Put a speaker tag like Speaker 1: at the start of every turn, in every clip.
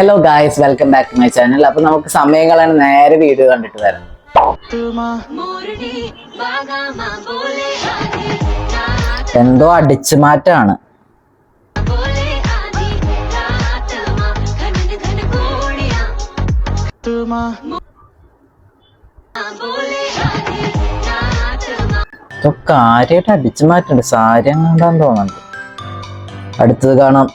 Speaker 1: Hello guys welcome back to my channel അപ്പൊ നമുക്ക് സമയങ്ങളാണ് നേരെ വീഡിയോ കണ്ടിട്ട്
Speaker 2: വരുന്നത്
Speaker 1: എന്തോ അടിച്ചു മാറ്റാണ്. കാര്യമായിട്ട് അടിച്ചു മാറ്റുന്നുണ്ട് സാരി അങ്ങനെ തോന്നുന്നുണ്ട്. അടുത്തത് കാണാം.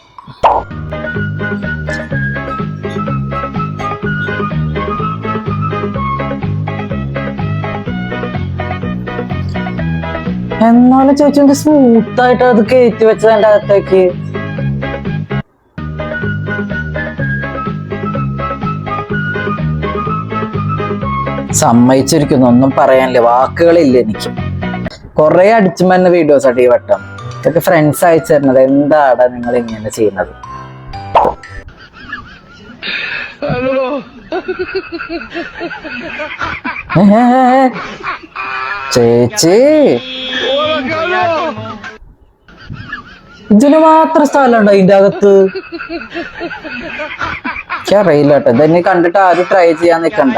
Speaker 1: എന്നാലും ചേച്ചി സ്മൂത്ത് ആയിട്ട് അത് കയറ്റി വെച്ചത് എന്റെ അകത്തേക്ക്. സമ്മതിച്ചിരിക്കുന്നു ഒന്നും പറയാനില്ല. വാക്കുകളില്ല എനിക്ക്. കൊറേ അടിച്ചുമെന്ന വീഡിയോസ് ഈ വട്ടം. ഇതൊക്കെ ഫ്രണ്ട്സ് അയച്ചു തരുന്നത്. എന്താടാ നിങ്ങൾ ഇങ്ങനെ ചെയ്യുന്നത്. ചേച്ചി. ഇതിന് മാത്രം സ്ഥലമുണ്ടോ ഇതിന്റെ അകത്ത് എനിക്കറിയില്ല കേട്ടോ ഇതെന്നെ കണ്ടിട്ട് ആരും ട്രൈ ചെയ്യാൻ നിക്കണ്ട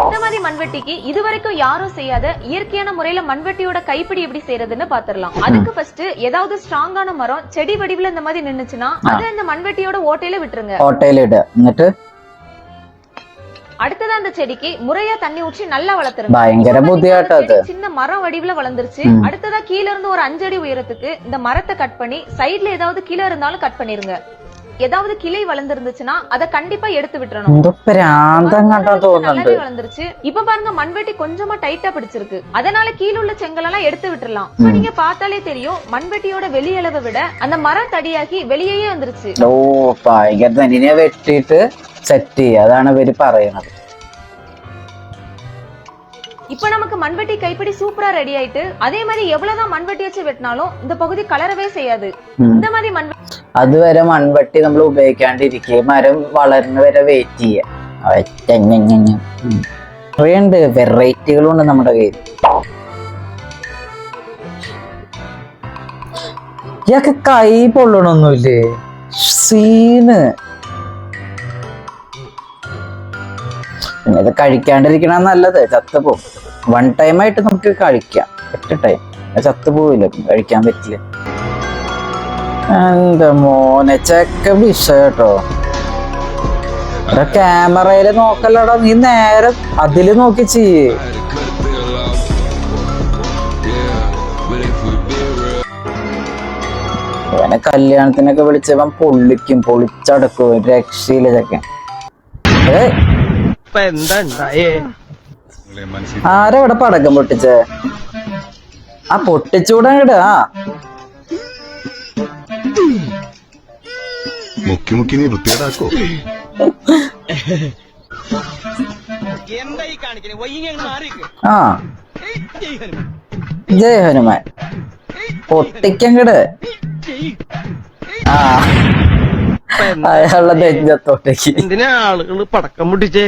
Speaker 3: இந்த மாதிரி மண்வெட்டிக்கு இது வரைக்கும் யாரும் செய்யாத இயற்கையான முறையில மண்வெட்டியோட கைப்பிடி எப்படி செய்யறதுன்னு பாத்துரலாம் அதுக்கு ஃபர்ஸ்ட் ஏதாவது ஸ்ட்ராங்கான மரம் செடி வடிவுல இந்த மாதிரி நின்னுச்சுன்னா அதை இந்த மண்வெட்டியோட ஓட்டையில விட்டுருங்க
Speaker 1: ഓട്ടയിലിടുക എന്നിട്ട്
Speaker 3: அடுத்ததா அந்த செடிக்கு முறையா தண்ணி ஊற்றி நல்லா வளர்த்துருங்க. சின்ன மரம் வடிவுல வளர்ந்துருச்சு. அடுத்ததா கீழ இருந்து ஒரு அஞ்சடி உயரத்துக்கு இந்த மரத்தை கட் பண்ணி சைடுல ஏதாவது கீழ இருந்தாலும் கட் பண்ணிருங்க. ஏதாவது கிளை வளர்ந்துருந்துச்சுன்னா அதை கண்டிப்பா எடுத்து விட்டுறணும். வளர்ந்துருச்சு. இப்ப பாருங்க மண்வெட்டி கொஞ்சமா டைட்டா பிடிச்சிருக்கு. அதனால கீழ உள்ள செங்கல் எல்லாம் எடுத்து விட்டுறலாம். இப்ப நீங்க பார்த்தாலே தெரியும் மண்வெட்டியோட வெளியளவை விட அந்த மரம் தடியாகி வெளியே வந்துருச்சு.
Speaker 1: ഓ ഭയങ്കര തനിനെ വെട്ടിയിട്ട് സെറ്റ് ചെയ്യുക അതാണ് ഇവര് പറയുന്നത്
Speaker 3: இப்ப நமக்கு மண்வெட்டி கைப்பிடி சூப்பரா ரெடி ஆயிட்டு அதே மாதிரி எவ்வளவுதான் மண்வெட்டி வச்சு வெட்டினாலும் இந்த பகுதி கலரவே செய்யாது
Speaker 1: ഉം.
Speaker 3: இந்த மாதிரி மண்வெட்டி
Speaker 1: അതുവരെ മൺവെട്ടി നമ്മൾ ഉപയോഗിക്കാണ്ടിരിക്കുക മരം വളരുന്ന വരെ വെയിറ്റ് ചെയ്യുക കുറേയുണ്ട് വെറൈറ്റികളുണ്ട് നമ്മുടെ കയ്യിൽ ഇയാൾക്ക് കൈ പൊള്ളണൊന്നുമില്ലേ സീന് പിന്നെ ഇത് കഴിക്കാണ്ടിരിക്കണ നല്ലത്. ചത്തുപോകും വൺ ടൈം ആയിട്ട് നമുക്ക് കഴിക്കാം. ഒറ്റ ടൈം ചത്തുപോവില്ല. കഴിക്കാൻ പറ്റില്ല. എന്റെ മോനെ? ചെക്ക വിഷ കേട്ടോ. ക്യാമറയിൽ നോക്കല്ലടാ. നീ നേരെ അതിൽ നോക്കി ചെയ്യേ ഇവനെ കല്യാണത്തിനൊക്കെ വിളിച്ചവൻ പൊള്ളിക്കും. പൊളിച്ചടക്കും. രക്ഷയില്ല ചെക്കൻ. ഏ
Speaker 4: ഇപ്പൊ എന്താ ഉണ്ടായേ?
Speaker 1: ആരാ ഇവിടെ പടക്കം പൊട്ടിച്ചേ? ആ പൊട്ടിച്ചൂടാ ആ.
Speaker 5: മുക്കി മുക്കി നീ വൃത്തികേടാക്കോ?
Speaker 1: ആ. ജയ ഹനുമാൻ. പൊട്ടിക്കങ്ങട്. ആ. അയാളുടെ നെഞ്ചത്തോട്ടേക്ക്.
Speaker 4: എന്തിനാ ആളുകൾ പടക്കം പൊട്ടിച്ചേ?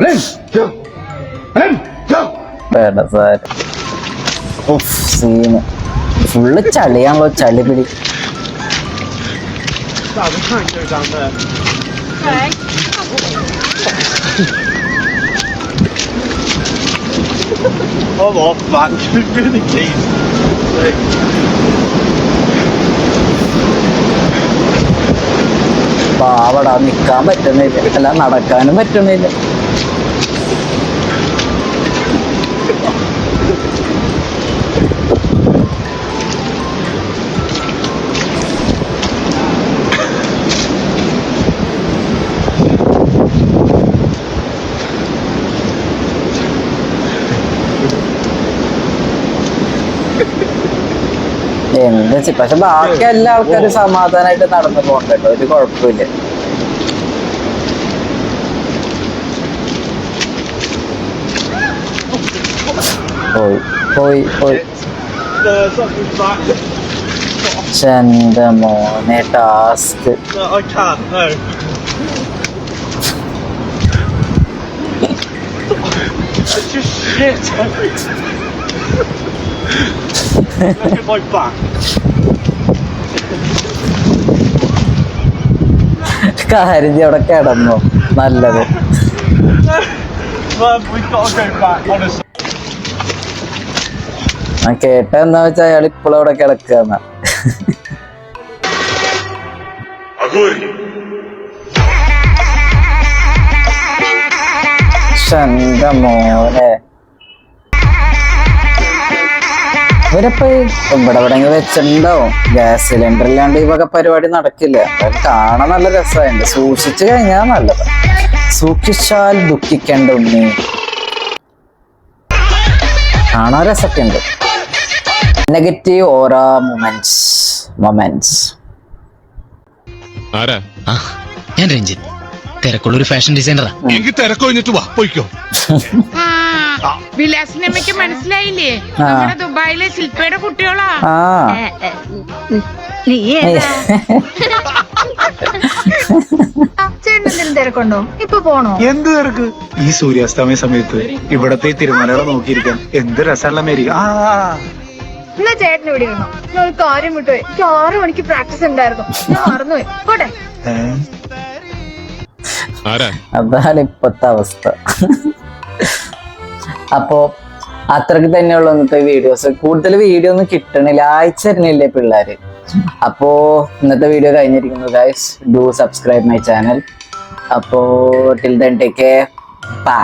Speaker 6: Lem. Lem.
Speaker 1: പെടസാര്. ഉഫ്, സീന് ഫുള്ള് ചളിയാണല്ലോ ചളി പിടി പാവടാ നിൽക്കാൻ പറ്റുന്നില്ല. അല്ല നടക്കാനും പറ്റുന്നില്ല. എന്ത് പക്ഷെ ബാക്കി എല്ലാ ആൾക്കാരും സമാധാനമായിട്ട് നടന്നു പോകണ്ടോ ഒരു കുഴപ്പമില്ല. പോയി പോയി പോയി. ചന്ത മോനെ
Speaker 4: task. It's just shit at my back.
Speaker 1: കരുതി അവിടെ കിടന്നു നല്ലത്
Speaker 4: Man, we've got to go back, honestly.
Speaker 1: ഞാൻ കേട്ട എന്താ വെച്ചാ അയാൾ ഇപ്പോഴും അവിടെ കിടക്കുക ശന്ത മോനെ ഇവരപ്പോ ഇവിടെ എവിടെയെങ്കിലും വെച്ചിട്ടുണ്ടാവും. ഗ്യാസ് സിലിണ്ടർ ഇല്ലാണ്ട് ഇവക പരിപാടി നടക്കില്ല. കാണാൻ നല്ല രസമുണ്ട് സൂക്ഷിച്ചു കഴിഞ്ഞാൽ നല്ലത്. സൂക്ഷിച്ചാൽ ദുഃഖിക്കേണ്ട ഉണ്ണി. കാണാൻ രസമൊക്കെ ഉണ്ട് നെഗറ്റീവ് ഓരോ മൊമെന്റ്സ് മൊമെന്റ്സ്
Speaker 7: ആരാ
Speaker 8: ഞാൻ രഞ്ജിത്ത് തിരക്കുള്ളൊരു ഫാഷൻ ഡിസൈനറാ
Speaker 7: എനിക്ക് തിരക്കൊഴിഞ്ഞിട്ട് വാ പോയിക്കോ.
Speaker 9: വിലാസിനമ്മയ്ക്ക് മനസ്സിലായില്ലേ. നമ്മുടെ ദുബായിലെ ശില്പയുടെ കുട്ടികളാ.
Speaker 1: ആ.
Speaker 9: നീ ചേട്ടൻ എന്തെങ്കിലും തിരക്കുണ്ടോ? ഇപ്പൊ പോണോ?
Speaker 10: എന്ത് തിരക്ക്? ഈ സൂര്യാസ്തമയ സമയത്ത് ഇവിടത്തെ തിരുമലകളെ നോക്കിയിരിക്കാൻ എന്ത് രസമുള്ള മേരി. ആ.
Speaker 9: എന്നാ ചേട്ടൻ ഇവിടെ ഇരുന്നോ. ഞാൻ ഒരു കാര്യം വിട്ടുപോയി എനിക്ക് ആറു മണിക്ക് പ്രാക്ടീസ് ഉണ്ടായിരുന്നു. ഞാൻ മറന്നുപോയി. പോട്ടെ.
Speaker 10: ഏ?
Speaker 1: അതാണ് ഇപ്പത്തെ അവസ്ഥ. അപ്പോ അത്രയ്ക്ക് തന്നെയുള്ള ഇന്നത്തെ വീഡിയോസ് കൂടുതൽ വീഡിയോ ഒന്നും കിട്ടണില്ല. ആഴ്ച തരുന്നില്ലേ പിള്ളേര്? അപ്പോ ഇന്നത്തെ വീഡിയോ കഴിഞ്ഞിരിക്കുന്നു guys do subscribe my channel അപ്പോ ടിൽ ദൻ ടേക്ക് ബൈ